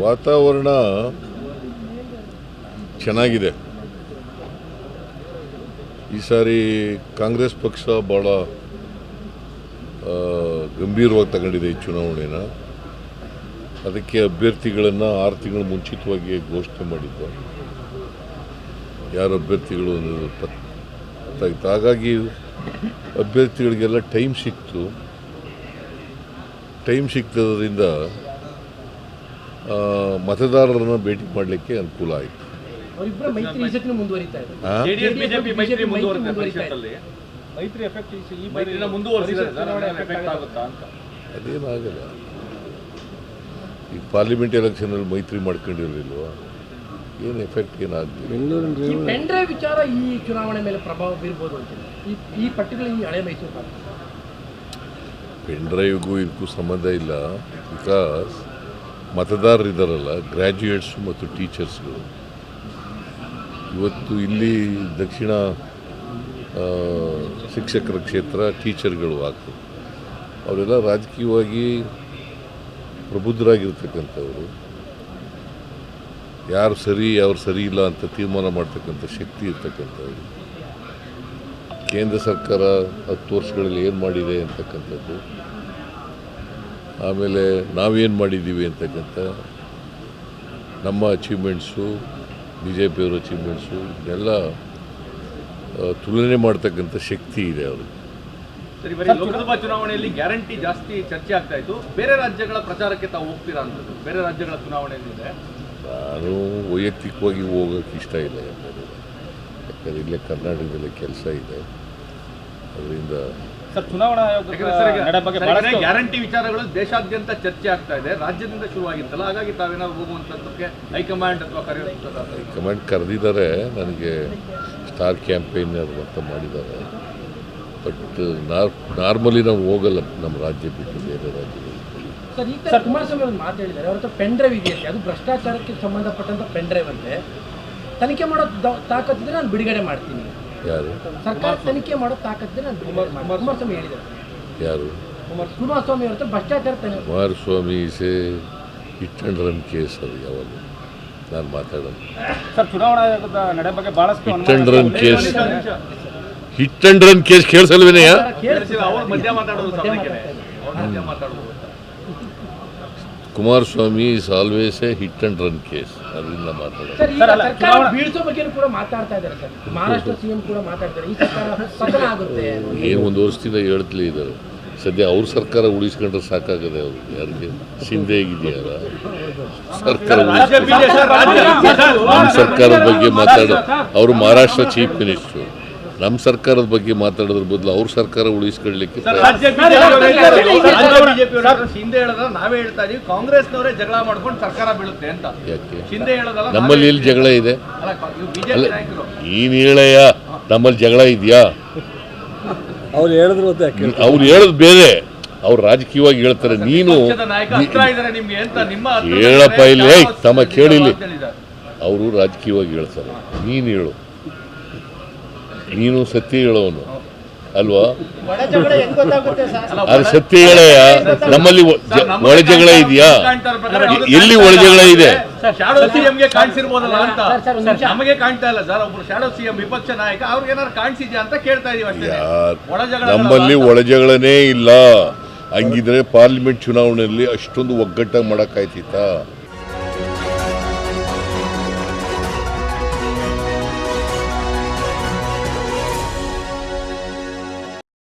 ವಾತಾವರಣ ಚೆನ್ನಾಗಿದೆ. ಈ ಸಾರಿ ಕಾಂಗ್ರೆಸ್ ಪಕ್ಷ ಭಾಳ ಗಂಭೀರವಾಗಿ ತಗೊಂಡಿದೆ ಈ ಚುನಾವಣೆನ. ಅದಕ್ಕೆ ಅಭ್ಯರ್ಥಿಗಳನ್ನು ಆರು ತಿಂಗಳು ಮುಂಚಿತವಾಗಿ ಘೋಷಣೆ ಮಾಡಿದ್ದು. ಯಾರು ಅಭ್ಯರ್ಥಿಗಳು ಗೊತ್ತಾಗಿತ್ತು ಹಾಗಾಗಿ ಅಭ್ಯರ್ಥಿಗಳಿಗೆಲ್ಲ ಟೈಮ್ ಸಿಕ್ತು. ಟೈಮ್ ಸಿಕ್ತದ್ರಿಂದ ಆ, ಮತದಾರರನ್ನ ಭೇಟಿ ಮಾಡಲಿಕ್ಕೆ ಅನುಕೂಲ ಆಯಿತು. ಅದೇನಾಗಲ್ಲ ಮೈತ್ರಿ ಈ ಪಾರ್ಲಿಮೆಂಟ್ ಮುಂದುವರಿತಾ ಇದೆ ಜೆಡಿಎಸ್ ಬಿಜೆಪಿ ಮೈತ್ರಿ ಮುಂದುವರೆದಿದೆ ಮುಂದುವರಿತಾ ಇದೆ. ಮೈತ್ರಿ ಎಫೆಕ್ಟ್ ಈ ಬಾರಿ ಮೈತ್ರಿನ ಮುಂದುವರಿಸಿದ್ದಾರೆ ಪರಿಷತ್ ಚುನಾವಣೆ ಎಫೆಕ್ಟ್ ಎಫೆಕ್ಟ್ ಆಗುತ್ತಾ. ಅಂತ. ಅದೇನಾಗಲ್ಲ. ಈಗ ಪಾರ್ಲಿಮೆಂಟ್ ಎಲೆಕ್ಷನಲ್ಲಿ ಮೈತ್ರಿ ಮಾಡ್ಕೊಂಡಿರಲಿಲ್ವಾ? ಏನು ಎಫೆಕ್ಟ್ ಏನಾಗ್ತದೆ ವಿಚಾರ ಈ ಚುನಾವಣೆ ಮೇಲೆ ಪ್ರಭಾವ ಬೀರ್ಬೋದು ಈ ಈ ಪರ್ಟಿಕ್ಯುಲರ್ ಈ ಹಳೆ ಮೈಸೂರು ಪೆನ್ ಡ್ರೈವ್ಗೂ ಇದಕ್ಕೂ ಸಂಬಂಧ ಇಲ್ಲ. ಬಿಕಾಸ್ ಮತದಾರರಿದ್ದಾರಲ್ಲ ಗ್ರ್ಯಾಜುಯೇಟ್ಸು ಮತ್ತು ಟೀಚರ್ಸ್ಗಳು ಇವತ್ತು ಇಲ್ಲಿ ದಕ್ಷಿಣ ಶಿಕ್ಷಕರ ಕ್ಷೇತ್ರ ಟೀಚರ್ಗಳು ಆಗ್ತದೆ ಅವರೆಲ್ಲ ರಾಜಕೀಯವಾಗಿ ಪ್ರಬುದ್ಧರಾಗಿರ್ತಕ್ಕಂಥವರು. ಯಾರು ಸರಿ ಯಾರು ಸರಿ ಇಲ್ಲ ಅಂತ ತೀರ್ಮಾನ ಮಾಡ್ತಕ್ಕಂಥ ಶಕ್ತಿ ಇರ್ತಕ್ಕಂಥವ್ರು. ಕೇಂದ್ರ ಸರ್ಕಾರ ಹತ್ತು ವರ್ಷಗಳಲ್ಲಿ ಏನು ಮಾಡಿದೆ ಅಂತಕ್ಕಂಥದ್ದು. ಆಮೇಲೆ ನಾವೇನು ಮಾಡಿದ್ದೀವಿ ಅಂತಕ್ಕಂಥ ನಮ್ಮ ಅಚೀವ್ಮೆಂಟ್ಸು ಬಿ ಜೆ ಪಿಯವ್ರ ಅಚೀವ್ಮೆಂಟ್ಸು ಇದೆಲ್ಲ ತುಲನೆ ಮಾಡ್ತಕ್ಕಂಥ ಶಕ್ತಿ ಇದೆ ಅವ್ರಿಗೆ. ಸರಿ ಬರೀ ಲೋಕಸಭಾ ಚುನಾವಣೆಯಲ್ಲಿ ಗ್ಯಾರಂಟಿ ಜಾಸ್ತಿ ಚರ್ಚೆ ಆಗ್ತಾ ಇತ್ತು. ಬೇರೆ ರಾಜ್ಯಗಳ ಪ್ರಚಾರಕ್ಕೆ ತಾವು ಹೋಗ್ತೀರಾ ಅಂತದ್ದು ಬೇರೆ ರಾಜ್ಯಗಳ ಚುನಾವಣೆಯಲ್ಲಿದೆ ನಾನು ವೈಯಕ್ತಿಕವಾಗಿ ಹೋಗೋಕ್ಕೆ ಇಷ್ಟ ಇಲ್ಲ ಯಾಕಂದರೆ ಯಾಕಂದರೆ ಇಲ್ಲೇ ಕರ್ನಾಟಕದಲ್ಲಿ ಕೆಲಸ ಇದೆ. ಅದರಿಂದ ಸರ್ ಚುನಾವಣಾ ಆಯೋಗದ ಬಗ್ಗೆ ಗ್ಯಾರಂಟಿ ವಿಚಾರಗಳು ದೇಶಾದ್ಯಂತ ಚರ್ಚೆ ಆಗ್ತಾ ಇದೆ ರಾಜ್ಯದಿಂದ ಶುರುವಾಗಿತ್ತಲ್ಲ ಹಾಗಾಗಿ ತಾವೇನಾದ್ರು ಹೋಗುವಂತದ್ದಕ್ಕೆ ಹೈಕಮಾಂಡ್ ಅಥವಾ ಕರೆಯುವಂಥದ್ದು ಹೈಕಮಾಂಡ್ ಕರೆದಿದ್ದಾರೆ ನನಗೆ ಸ್ಟಾರ್ ಕ್ಯಾಂಪೇನ್ ಅಂತ ಮಾಡಿದ್ದಾರೆ. ಬಟ್ ನಾರ್ ನಾರ್ಮಲಿ ನಾವು ಹೋಗಲ್ಲ ನಮ್ಮ ರಾಜ್ಯ ಬಿಟ್ಟು ಬೇರೆ ರಾಜ್ಯದಲ್ಲಿ ಸರ್ ಕುಮಾರಸ್ವಾಮಿ ಒಂದು ಮಾತು ಹೇಳಿದ್ದಾರೆ. ಅವ್ರ ಹತ್ರ ಪೆನ್ ಡ್ರೈವ್ ಇದೆಯಂತೆ ಅದು ಭ್ರಷ್ಟಾಚಾರಕ್ಕೆ ಸಂಬಂಧಪಟ್ಟಂತ ಪೆನ್ ಡ್ರೈವ್ ಅಂತೆ. ತನಿಖೆ ಮಾಡೋ ತಾಕತ್ತಿದ್ರೆ ನಾನು ಬಿಡುಗಡೆ ಮಾಡ್ತೀನಿ. ಯಾರು? ಸರ್ಕಾರ ತನಿಖೆ ಮಾಡೋ ಮಾಡ್ತೀನಿ ಕುಮಾರಸ್ವಾಮಿ ಹೇಳಿದ್ದಾರೆ. ಯಾರು? ಕುಮಾರಸ್ವಾಮಿ ಅವರ ಭ್ರಷ್ಟಾಚಾರ ತನಿಖೆ Kumaraswamy say hit and run case ಅದು ಯಾವಾಗ ನಾನು ಮಾತಾಡೋದು. ಸರ್ ಚುನಾವಣಾ ನಡೆ ಬಗ್ಗೆ ಬಹಳಷ್ಟು hit and run case. Hit and run case ಕೇಳಿಸಲ್ವೇನೆಯ Kumaraswamy is always a hit and run case ಅದರಿಂದ ಮಾತಾಡೋದು. ಸರ್ ಈಗ ಸರ್, ಅಲ್ಲ, ಸರ್ಕಾರ ಚುನಾವಣಾ- ಬೀಳ್ಸೋ ಬಗ್ಗೆ ಕೂಡ ಮಾತಾಡ್ತಾ ಇದ್ದಾರೆ ಸರ್. ಮಹಾರಾಷ್ಟ್ರ ಸಿಎಂ ಕೂಡ ಮಾತಾಡ್ತಾರೆ. ಈ ಸರ್ಕಾರ ಪತನ ಆಗುತ್ತೆ ಏನು ಒಂದು ವರ್ಷದಿಂದ ಹೇಳ್ತಲೇ ಇದ್ದಾರೆ. ಸದ್ಯ ಅವ್ರ ಸರ್ಕಾರ ಉಳಿಸ್ಕೊಂಡ್ರೆ ಸಾಕಾಗದೆ ಅವರು. ಯಾರಿಗೆ? ಶಿಂದೆ ಆಗಿದೆಯಲ್ಲ ಸರ್ಕಾರ ಸರ್ಕಾರದ ಬಗ್ಗೆ ಮಾತಾಡೋ ಅವರು ಮಹಾರಾಷ್ಟ್ರ ಚೀಫ್ ಮಿನಿಸ್ಟ್ರು. ನಮ್ಮ ಸರ್ಕಾರದ ಬಗ್ಗೆ ಮಾತಾಡೋದ್ರ ಬದಲು ಅವ್ರ ಸರ್ಕಾರ ಉಳಿಸ್ಕೊಳ್ಳಿಕ್ಕೆ ಹಿಂದೆ ಹೇಳೋದ್ರ ನಾವೇ ಹೇಳ್ತಾ ಇದೀವಿ. ಕಾಂಗ್ರೆಸ್ನವರೇ ಜಗಳ ಮಾಡ್ಕೊಂಡು ಸರ್ಕಾರ ಬೀಳುತ್ತೆ ಅಂತ. ಯಾಕೆ? ಹಿಂದೆ ಹೇಳೋದಲ್ಲ ನಮ್ಮಲ್ಲಿ ಇಲ್ಲಿ ಜಗಳ ಇದೆ. ನೀನು ಹೇಳಯ್ಯ ನಮ್ಮಲ್ಲಿ ಜಗಳ ಇದೆಯಾ? ಅವ್ರು ಹೇಳಿದ್ರು ಅವ್ರು ಹೇಳೋದು ಬೇರೆ. ಅವ್ರು ರಾಜಕೀಯವಾಗಿ ಹೇಳ್ತಾರೆ. ನೀನು ಹೇಳಪ್ಪ ಇಲ್ಲಿ, ಏಯ್, ತಮ್ಮ ಕೇಳಿಲಿ ಕೇಳಿಲ್ಲಿ. ಅವರು ರಾಜಕೀಯವಾಗಿ ಹೇಳ್ತಾರೆ. ನೀನು ಹೇಳು. ನೀನು ಸತ್ಯ ಹೇಳೋನು ಅಲ್ವಾ? ಅದು ಸತ್ಯ ಹೇಳಯ್ಯ. ನಮ್ಮಲ್ಲಿ ಒಳಜಗಳ ಇದೆಯಾ? ಎಲ್ಲಿ ಒಳಜಗಳ ಒಳ ಜಗಳ ಇಲ್ಲ. ಇದೆ ಸಿಎಂ ಗೆ ಕಾಣಿಸಿರ್ಬೋದಲ್ಲ ಅಂತ. ಸರ್, ಸರ್, ಒಂದ್ ನಿಮಿಷ. ನಮಗೆ ಕಾಣ್ತಾ ಇಲ್ಲ ಸರ್ ಒಬ್ರು ಶಾಡೋ ಸಿಎಂ ವಿಪಕ್ಷ ನಾಯಕ ಅವ್ರಿಗೆ ಏನಾದ್ರು ಕಾಣಿಸಿದ್ಯಾ ಅಂತ ಕೇಳ್ತಾ ಇದೀವಿ ಅಷ್ಟೇ. ಯಾರ್? ಒಳ ಜಗಳ ನಮ್ಮಲ್ಲಿ ಒಳಜಗಳನೇ ಇಲ್ಲ. ಹಂಗಿದ್ರೆ ಪಾರ್ಲಿಮೆಂಟ್ ಚುನಾವಣೆಯಲ್ಲಿ ಅಷ್ಟೊಂದು ಒಗ್ಗಟ್ಟಾಗಿ ಮಾಡೋಕ್ಕಾಯ್ತಿತ್ತಾ